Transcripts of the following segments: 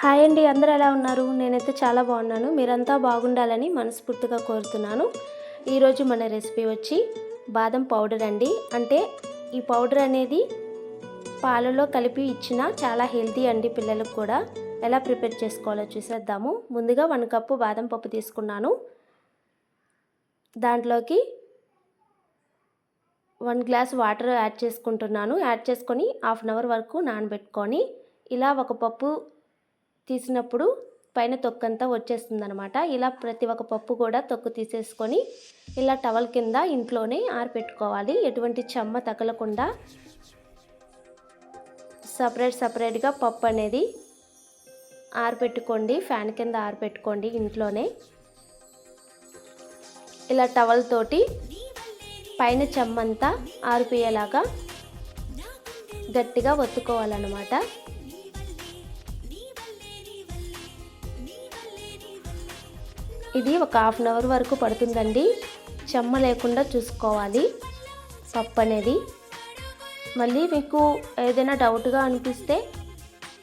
Hi అండి అందరూ ఎలా ఉన్నారు? నేనైతే చాలా బాగున్నాను. మీరంతా బాగుండాలని మనస్ఫూర్తిగా కోరుతున్నాను. ఈరోజు మన రెసిపీ వచ్చి బాదం పౌడర్ అండి. అంటే ఈ పౌడర్ అనేది పాలలో కలిపి ఇచ్చిన చాలా హెల్తీ అండి పిల్లలకు కూడా. ఎలా ప్రిపేర్ చేసుకోవాలో చూసేద్దాము. ముందుగా వన్ కప్పు బాదం పప్పు తీసుకున్నాను. దాంట్లోకి వన్ గ్లాస్ వాటర్ యాడ్ చేసుకుంటున్నాను. యాడ్ చేసుకొని హాఫ్ అన్ అవర్ వరకు నానబెట్టుకొని ఇలా ఒక పప్పు తీసినప్పుడు పైన తొక్కంతా వచ్చేస్తుంది అనమాట ఇలా ప్రతి ఒక్క పప్పు కూడా తొక్కు తీసేసుకొని ఇలా టవల్ కింద ఇంట్లోనే ఆరిపెట్టుకోవాలి. ఎటువంటి చెమ్మ తగలకుండా సపరేట్ సపరేట్గా పప్పు అనేది ఆరిపెట్టుకోండి. ఫ్యాన్ కింద ఆరిపెట్టుకోండి ఇంట్లోనే. ఇలా టవల్ తోటి పైన చెమ్మంతా ఆరిపోయేలాగా గట్టిగా ఒత్తుకోవాలన్నమాట. ఇది ఒక హాఫ్ అన్ అవర్ వరకు పడుతుందండి. చెమ్మ లేకుండా చూసుకోవాలి. పప్పు అనేది. మళ్ళీ మీకు ఏదైనా డౌట్గా అనిపిస్తే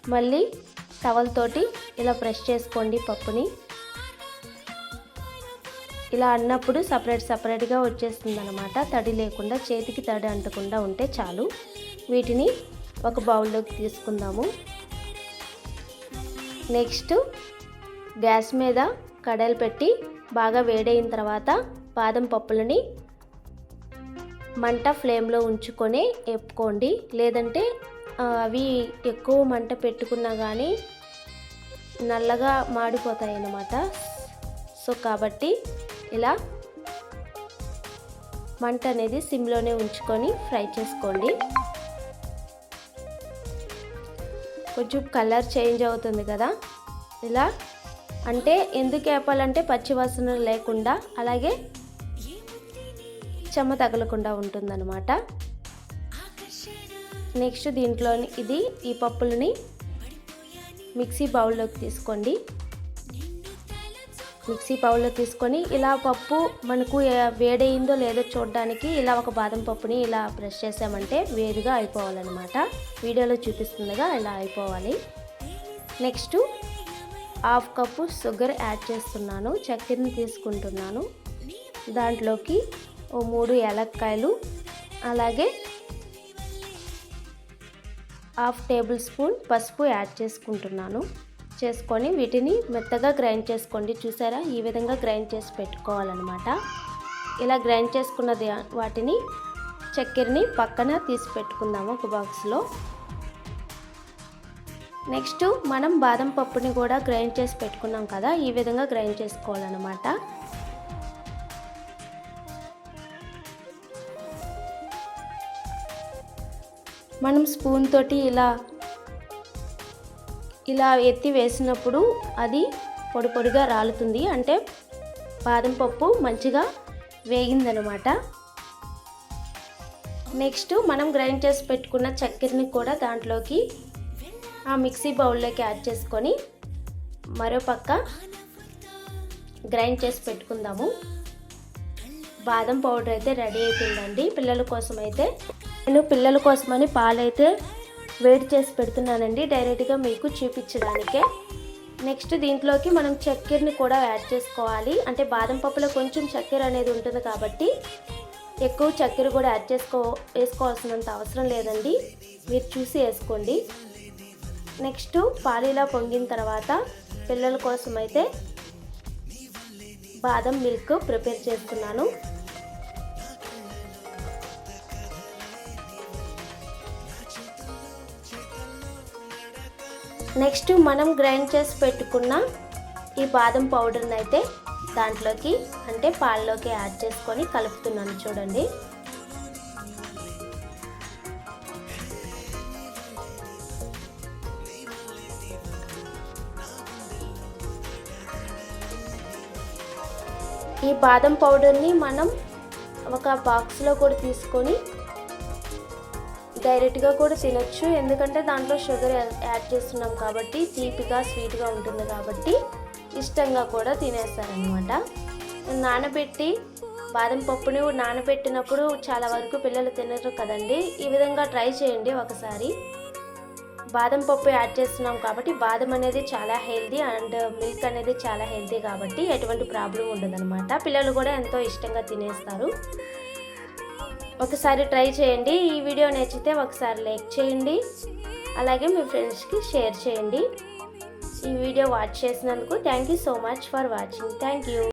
మళ్ళీ టవల్తోటి ఇలా ప్రెస్ చేసుకోండి పప్పుని. ఇలా అన్నప్పుడు సపరేట్ సపరేట్గా వచ్చేస్తుంది అనమాట తడి లేకుండా చేతికి తడి అంటకుండా ఉంటే చాలు. వీటిని ఒక బౌల్లోకి తీసుకుందాము. నెక్స్ట్ గ్యాస్ మీద కడాయిలు పెట్టి బాగా వేడైన తర్వాత బాదం పప్పులని మంట ఫ్లేమ్లో ఉంచుకొని ఎప్పుకోండి లేదంటే అవి ఎక్కువ మంట పెట్టుకున్నా కానీ నల్లగా మాడిపోతాయి అన్నమాట. సో కాబట్టి ఇలా మంట అనేది సిమ్లోనే ఉంచుకొని ఫ్రై చేసుకోండి. కొంచెం కలర్ చేంజ్ అవుతుంది కదా. ఇలా అంటే ఎందుకు వేపాలంటే పచ్చివాసన లేకుండా అలాగే చెమ్మ తగలకుండా ఉంటుందన్నమాట. నెక్స్ట్ దీంట్లోని ఇది ఈ పప్పులని మిక్సీ బౌల్లోకి తీసుకోండి. మిక్సీ బౌల్లో తీసుకొని ఇలా పప్పు మనకు వేడయిందో లేదో చూడడానికి ఇలా ఒక బాదం పప్పుని ఇలా ప్రెస్ చేసామంటే వేడిగా అయిపోవాలన్నమాట. వీడియోలో చూపిస్తుండగా ఇలా అయిపోవాలి. Next half cup sugar add చేస్తున్నాను చక్కెరని తీసుకుంటున్నాను. దాంట్లోకి ఓ మూడు యాలక్కాయలు అలాగే హాఫ్ టేబుల్ స్పూన్ పసుపు యాడ్ చేసుకుంటున్నాను. చేసుకొని వీటిని మెత్తగా గ్రైండ్ చేసుకోండి. చూసారా? ఈ విధంగా గ్రైండ్ చేసి పెట్టుకోవాలన్నమాట. ఇలా గ్రైండ్ చేసుకున్నది వాటిని చక్కెరని పక్కన తీసి పెట్టుకుందాము ఒక బాక్స్లో. నెక్స్ట్ మనం బాదం పప్పుని కూడా గ్రైండ్ చేసి పెట్టుకున్నాం కదా ఈ విధంగా గ్రైండ్ చేసుకోవాలన్నమాట. మనం స్పూన్ తోటి ఇలా ఇలా ఎత్తి వేసినప్పుడు అది పొడి పొడిగా రాలుతుంది. అంటే బాదం పప్పు మంచిగా వేగిందనమాట నెక్స్ట్ మనం గ్రైండ్ చేసి పెట్టుకున్న చక్కెరని కూడా దాంట్లోకి ఆ మిక్సీ బౌల్లోకి యాడ్ చేసుకొని మరో పక్క గ్రైండ్ చేసి పెట్టుకుందాము. బాదం పౌడర్ అయితే రెడీ అయిపోయిందండి. పిల్లల కోసం అయితే నేను పిల్లల కోసమని పాలైతే వేడి చేసి పెడుతున్నానండి. డైరెక్ట్గా మీకు చూపించడానికే. నెక్స్ట్ దీంట్లోకి మనం చక్కెరని కూడా యాడ్ చేసుకోవాలి. అంటే బాదం పప్పులో కొంచెం చక్కెర అనేది ఉంటుంది కాబట్టి ఎక్కువ చక్కెర కూడా యాడ్ చేసుకో వేసుకోవాల్సినంత అవసరం లేదండి. మీరు చూసి వేసుకోండి. నెక్స్ట్ పాలీలా పొంగిన తర్వాత పిల్లల కోసం అయితే బాదం మిల్క్ ప్రిపేర్ చేసుకున్నాను. నెక్స్ట్ మనం గ్రైండ్ చేసి పెట్టుకున్న ఈ బాదం పౌడర్ని అయితే దాంట్లోకి అంటే పాల్లోకి యాడ్ చేసుకొని కలుపుతున్నాను చూడండి. ఈ బాదం పౌడర్ని మనం ఒక బాక్స్లో కూడా తీసుకొని డైరెక్ట్గా కూడా తినచ్చు. ఎందుకంటే దాంట్లో షుగర్ యాడ్ చేస్తున్నాం కాబట్టి తీపిగా స్వీట్గా ఉంటుంది కాబట్టి ఇష్టంగా కూడా తినేస్తారనమాట నానబెట్టి బాదం పప్పుని నానబెట్టినప్పుడు చాలా వరకు పిల్లలు తినరు కదండి. ఈ విధంగా ట్రై చేయండి ఒకసారి. బాదం పప్పు యాడ్ చేస్తున్నాం కాబట్టి బాదం అనేది చాలా హెల్దీ అండ్ మిల్క్ అనేది చాలా హెల్దీ కాబట్టి ఎటువంటి ప్రాబ్లం ఉండదన్నమాట. పిల్లలు కూడా ఎంతో ఇష్టంగా తినేస్తారు. ఒకసారి ట్రై చేయండి. ఈ వీడియో నచ్చితే ఒకసారి లైక్ చేయండి. అలాగే మీ ఫ్రెండ్స్కి షేర్ చేయండి. ఈ వీడియో వాచ్ చేసినందుకు thank you so much for watching. Thank you.